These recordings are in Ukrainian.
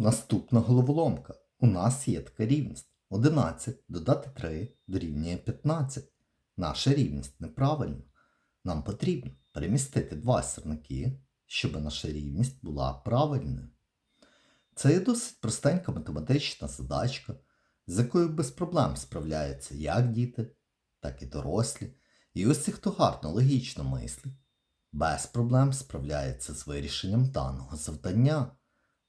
Наступна головоломка. У нас є така рівність. 11 додати 3 дорівнює 15. Наша рівність неправильна. Нам потрібно перемістити два сірники, щоб наша рівність була правильною. Це є досить простенька математична задачка, з якою без проблем справляються як діти, так і дорослі. І ось ті, хто гарно логічно мислить, без проблем справляється з вирішенням даного завдання.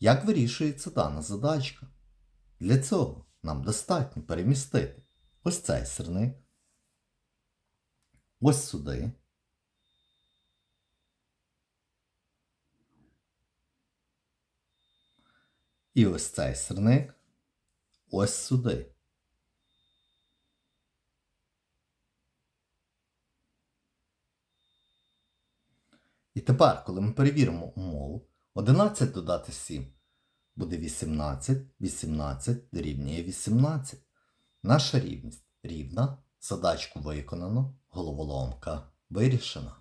Як вирішується дана задачка? Для цього нам достатньо перемістити ось цей сирник, ось сюди. І ось цей сирник ось сюди. І тепер, коли ми перевіримо умову, 11 додати 7 буде 18, 18 дорівнює 18. Наша рівність рівна, задачку виконано, головоломка вирішена.